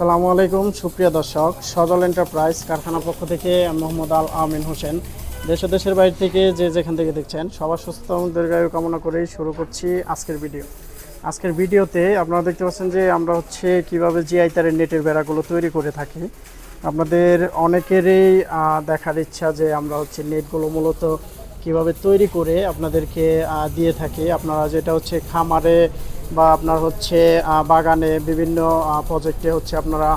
আসসালামু আলাইকুম, সুপ্রিয় দর্শক। সজল এন্টারপ্রাইজ কারখানা পক্ষ থেকে মোহাম্মদ আল আমিন হোসেন। দেশ দেশের বাইরে থেকে যে যেখান থেকে দেখছেন, সবার সুস্থ এবং দীর্ঘায়ু কামনা করেই শুরু করছি আজকের ভিডিও। আজকের ভিডিওতে আপনারা দেখতে পাচ্ছেন যে আমরা হচ্ছে কীভাবে জিআই তারের নেটের বেড়াগুলো তৈরি করে থাকি। আপনাদের অনেকেরই দেখার ইচ্ছা যে আমরা হচ্ছে নেটগুলো মূলত কীভাবে তৈরি করে আপনাদেরকে দিয়ে থাকি। আপনারা যেটা হচ্ছে খামারে বা আপনার হচ্ছে বাগানে বিভিন্ন প্রজেক্টে হচ্ছে আপনারা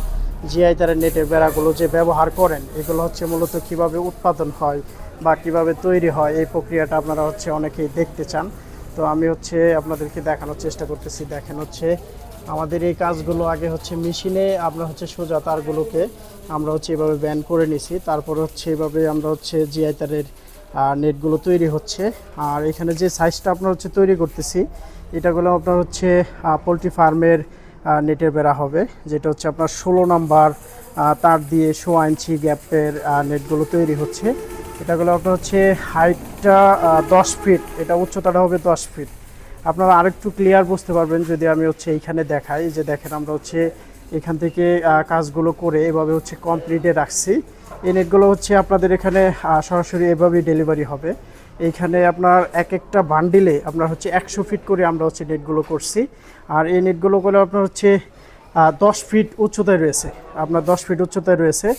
জিআই তারের নেটের বেড়াগুলো যে ব্যবহার করেন, এগুলো হচ্ছে মূলত কীভাবে উৎপাদন হয় বা কীভাবে তৈরি হয়, এই প্রক্রিয়াটা আপনারা হচ্ছে অনেকেই দেখতে চান। তো আমি হচ্ছে আপনাদেরকে দেখানোর চেষ্টা করতেছি। দেখেন হচ্ছে, আমাদের এই কাজগুলো আগে হচ্ছে মেশিনে আমরা হচ্ছে সোজা তারগুলোকে আমরা হচ্ছে এভাবে ব্যান করে নিছি। তারপর হচ্ছে এভাবে আমরা হচ্ছে জিআই তারের নেটগুলো তৈরি হচ্ছে। আর এখানে যে সাইজটা আপনার হচ্ছে তৈরি করতেছি, এটাগুলো আপনার হচ্ছে পোলট্রি ফার্মের নেটের বেড়া হবে। যেটা হচ্ছে আপনার ষোলো নাম্বার তার দিয়ে সোয়া ইঞ্চি গ্যাপের নেটগুলো তৈরি হচ্ছে। এটাগুলো আপনার হচ্ছে হাইটটা দশ ফিট এটা উচ্চতাটা হবে দশ ফিট আপনারা আরেকটু ক্লিয়ার বুঝতে পারবেন যদি আমি হচ্ছে এইখানে দেখাই। যে দেখেন আমরা হচ্ছে এখান থেকে কাজগুলো করে এভাবে হচ্ছে কমপ্লিটে রাখছি। এই নেটগুলো হচ্ছে আপনাদের এখানে সরাসরি এভাবেই ডেলিভারি হবে। এইখানে আপনার এক একটা বান্ডিলে আপনার হচ্ছে একশো ফিট করে আমরা হচ্ছে নেটগুলো করছি। আর এই নেটগুলো করে আপনার হচ্ছে দশ ফিট উচ্চতায় রয়েছে। আপনার দশ ফিট উচ্চতায় রয়েছে।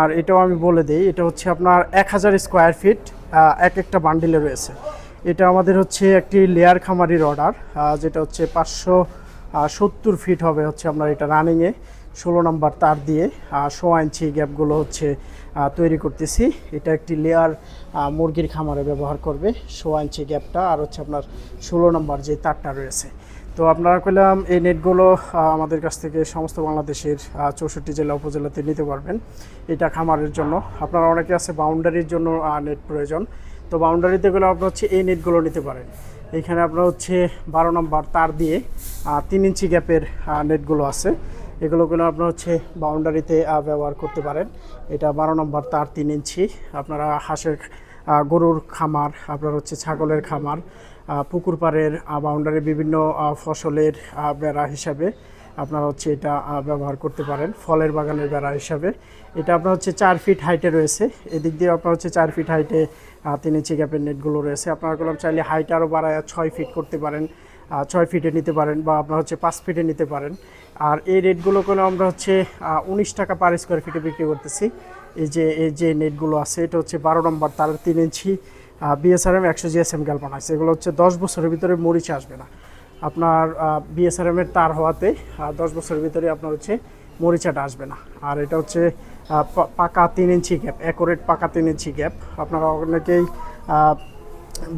আর এটাও আমি বলে দিই, এটা হচ্ছে আপনার এক হাজার স্কোয়ার ফিট এক একটা বান্ডিলে রয়েছে। এটা আমাদের হচ্ছে একটি লেয়ার খামারির অর্ডার যেটা হচ্ছে পাঁচশো সত্তর ফিট হবে হচ্ছে আপনার এটা রানিংয়ে ষোলো নাম্বার তার দিয়ে সোয়া ইঞ্চি গ্যাপগুলো হচ্ছে তৈরি করতেছি। এটা একটি লেয়ার মুরগির খামারে ব্যবহার করবে সোয়া ইঞ্চি গ্যাপটা। আর হচ্ছে আপনার ষোলো নাম্বার যে তারটা রয়েছে। তো আপনারা কইলাম এই নেটগুলো আমাদের কাছ থেকে সমস্ত বাংলাদেশের চৌষট্টি জেলা উপজেলাতে নিতে পারবেন এটা খামারের জন্য। আপনারা অনেকে আছে বাউন্ডারির জন্য নেট প্রয়োজন। তো বাউন্ডারিতে গেলে আপনার হচ্ছে এই নেটগুলো নিতে পারেন। এইখানে আপনার হচ্ছে বারো নম্বর তার দিয়ে তিন ইঞ্চি গ্যাপের নেটগুলো আছে। এগুলোগুলো আপনার হচ্ছে বাউন্ডারিতে ব্যবহার করতে পারেন। এটা বারো নম্বর তার তিন ইঞ্চি। আপনারা হাঁসের গরুর খামার, আপনার হচ্ছে ছাগলের খামার পুকুর পাড়ের বাউন্ডারির বিভিন্ন ফসলের বেড়া হিসাবে আপনারা হচ্ছে এটা ব্যবহার করতে পারেন। ফলের বাগানের বেড়া হিসাবে। এটা আপনার হচ্ছে চার ফিট হাইটে রয়েছে। এদিক দিয়ে আপনার হচ্ছে চার ফিট হাইটে তিন ইঞ্চি গ্যাপের নেটগুলো রয়েছে। আপনারা গুলো চাইলে হাইট আরও বাড়ায় ছয় ফিট করতে পারেন। ছয় ফিটে নিতে পারেন বা আপনার হচ্ছে পাঁচ ফিটে নিতে পারেন। আর এই রেটগুলো করে আমরা হচ্ছে উনিশ টাকা পার স্কোয়ার ফিটে বিক্রি করতেছি। এই যে এই যে নেটগুলো আছে, এটা হচ্ছে বারো নম্বর তার তিন ইঞ্চি বিএসআরএম একশো জিএসএম গ্যালপানাইছে এগুলো হচ্ছে দশ বছরের ভিতরে মরিচে আসবে না। আপনার বিএসআরএম এর তার হওয়াতে দশ বছরের ভিতরে আপনার হচ্ছে মরিচাটা আসবে না। আর এটা হচ্ছে পাকা তিন ইঞ্চি গ্যাপ অ্যাকোরেট পাকা তিন ইঞ্চি গ্যাপ আপনারা অনেকেই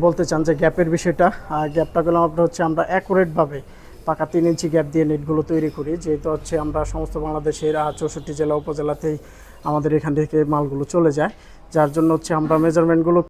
বলতে চান যে গ্যাপের বিষয়টা গ্যাপটা গেলাম আপনার হচ্ছে আমরা অ্যাকুরেটভাবে পাকা তিন ইঞ্চি গ্যাপ দিয়ে নেটগুলো তৈরি করি। যেহেতু হচ্ছে আমরা সমস্ত বাংলাদেশের চৌষট্টি জেলা উপজেলাতেই আমাদের এখান থেকে মালগুলো চলে যায়, যার জন্য হচ্ছে আমরা মেজারমেন্টগুলো